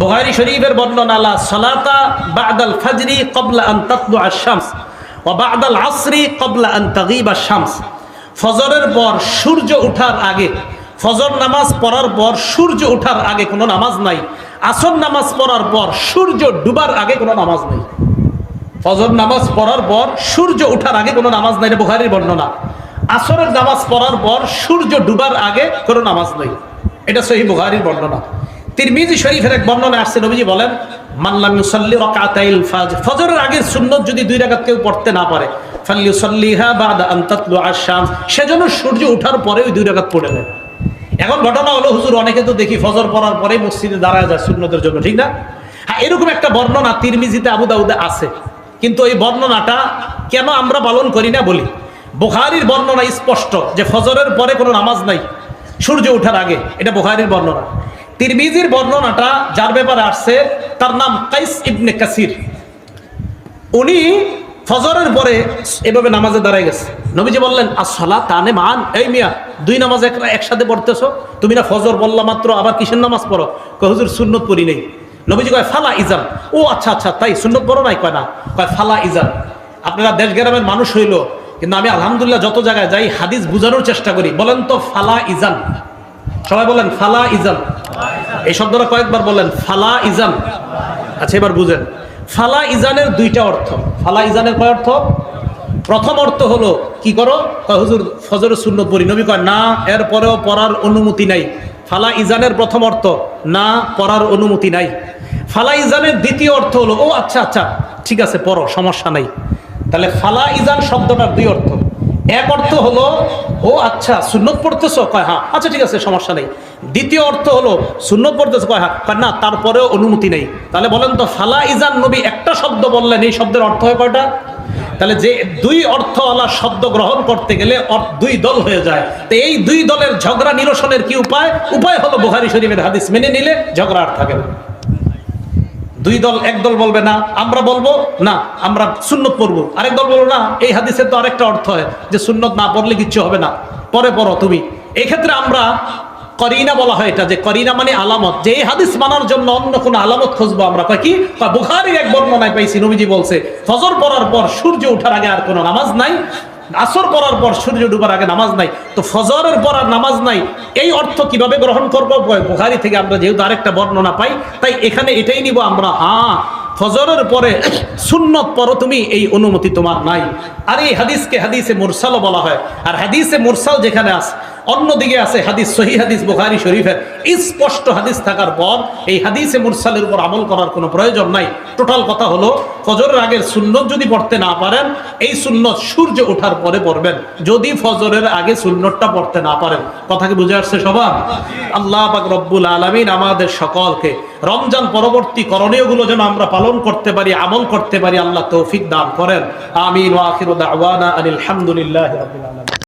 বুখারী শরীফের বর্ণনা সালাতা বাদাল ফাজরি ক্বাবলা আন তাতলু আশ-শামস ওয়া বাদাল আসরি ক্বাবলা আন তাগিবা আশ-শামস। ফজরের পর সূর্য ওঠার আগে, ফজর নামাজ পড়ার পর সূর্য ওঠার আগে কোনো নামাজ নাই। আসর নামাজ পড়ার পর সূর্য ডুবার আগে কোনো নামাজ নেই। ফজর নামাজ পড়ার পর সূর্য ওঠার আগে কোনো নামাজ নাই, এটা বুখারীর বর্ণনা। আসরের নামাজ পড়ার পর সূর্য ডুবার আগে কোনো নামাজ নেই। এটা সহি বুখারীর বর্ণনা। তিরমিজি শরীফের এক বর্ণনা আসছে, নবীজি বলেন মানলাম ইউসাল্লি রাকাতাইল ফাজ ফজরের আগের সুন্নত যদি দুই রাকাত কেউ পড়তে না পারে ফাল্লিউসাল্লিহা বাদা আন তাতলু আশ-শামস সেজন্য সূর্য ওঠার পরে ওই দুই রাকাত পড়ে নেয়। এখন ঘটনা হলো, হুজুর, অনেকে তো দেখি ফজর পড়ার পরে মসজিদে দাঁড়ায় যায় সুন্নতের জন্য, ঠিক না? হ্যাঁ এরকম একটা বর্ণনা তিরমিজিতে আবু দাউদে আছে। কিন্তু এই বর্ণনাটা কেন আমরা পালন করি না বলি? বুখারির বর্ণনা স্পষ্ট যে ফজরের পরে কোনো নামাজ নাই, সূর্য ওঠার আগে। এটা বুখারির বর্ণনা। তিরমিজির বর্ণনাটা যার ব্যাপারে আসছে, তার নাম কাইস ইবনে কাসির। উনি ফজরের পরে এভাবে নামাজে দাঁড়ায় গেছে। নবীজি বললেন আসলা তানে মান? এই মিয়া, দুই নামাজ এক- একসাথে পড়তেছ? তুমি না ফজর বললা মাত্র, আবার কিসের নামাজ পড়ো? কয়, হুজুর, সুন্নত পড়ি নেই। নবীজি কয়, ফালা ইজান। ও আচ্ছা আচ্ছা তাই? সুন্নত পড়ো নাই? কয়, না। কয়, ফালা ইজান। আপনারা দেশ গ্রামের মানুষ হইল, কিন্তু আমি আলহামদুলিল্লাহ যত জায়গায় যাই, হাদিস বোঝানোর চেষ্টা করি। বলেন তো, ফালা ইজান। সবাই বলেন ফালা ইজাম। এই শব্দটা কয়েকবার বললেন, ফালা ইজান আচ্ছা এবার বুঝেন। ফালা ইজানের দুইটা অর্থ। ফালা ইজানের কয় অর্থ? প্রথম অর্থ হলো, কি করো? হুজুর, ফজর শূন্য পড়ি। নবী কয়, না, এর পরেও পড়ার অনুমতি নাই। ফালা ইজানের প্রথম অর্থ? না, পড়ার অনুমতি নাই। ফালা ইজানের দ্বিতীয় অর্থ হলো, ও আচ্ছা আচ্ছা ঠিক আছে, পড়ো, সমস্যা নাই। তাহলে ফালা ইজান শব্দটার দুই অর্থ। এক অর্থ হলো, ও আচ্ছা সুন্নত পড়তেছো? কয় হ্যাঁ। আচ্ছা ঠিক আছে, সমস্যা নেই। দ্বিতীয় অর্থ হলো, সুন্নত পড়তেছ? কয় হ্যাঁ। কয়, না, তারপরেও অনুমতি নেই। তাহলে বলেন তো, ফালা ইজান নবী একটা শব্দ বললেন, এই শব্দের অর্থ হয় কয়টা? তাহলে যে দুই অর্থওয়ালা শব্দ গ্রহণ করতে গেলে দুই দল হয়ে যায়। তো এই দুই দলের ঝগড়া নিরসনের কি উপায়? উপায় হলো বুখারি শরীফের হাদিস মেনে নিলে ঝগড়া আর থাকে না। দুই দল এক দল বলবে, না, আমরা বলব, না, আমরা সুন্নত পড়ব। আরেক দল বলব না, এই হাদিসের তো আরেকটা অর্থ হয় যে সুন্নত না পড়লে কিচ্ছু হবে না। পরে পড়ো তুমি। এক্ষেত্রে আমরা করিনা বলা হয় এটা, যে করিনা মানে আলামত। যে এই হাদিস মানার জন্য অন্য কোনো আলামত খুঁজবো আমরা, কয় কি? বুখারির এক বর্ণনায় পাইছি, নবীজি বলছে, ফজর পড়ার পর সূর্য ওঠার আগে আর কোনো নামাজ নাই আসর পড়ার পর সূর্য ডুবার আগে নামাজ নাই, তো ফজরের পর আর নামাজ নাই, এই অর্থ কীভাবে গ্রহণ করব? বোহারি থেকে আমরা যেহেতু আরেকটা বর্ণনা পাই, তাই এখানে এটাই নিব আমরা হ্যাঁ ফজরের পরে সুন্নত পর তুমি, এই অনুমতি তোমার নাই। আর এই হাদিসকে হাদিসে মুরসালও বলা হয়, আর হাদিসে মুরসাল যেখানে আছে অন্যদিকে আছে হাদিস, সহি হাদিস, বুখারি শরীফের স্পষ্ট হাদিস থাকার পর এই হাদিসে মুরসালের উপর আমল করার কোনো প্রয়োজন নাই। টোটাল কথা হলো, ফজরের আগের সুন্নত যদি পড়তে না পারেন, এই সুন্নত সূর্য ওঠার পরে পড়বেন। যদি ফজরের আগে সুন্নতটা পড়তে না পারেন। কথা কি বুঝে আসছে সবার? আল্লাহ পাক রব্বুল আলমিন আমাদের সকলকে রমজান পরবর্তী করণীয়গুলো যেন আমরা পালন করতে পারি, আমল করতে পারি, আল্লাহ তৌফিক দান করেন। আমিন ওয়াখির দাওয়ানা আনিল হামদুলিল্লাহ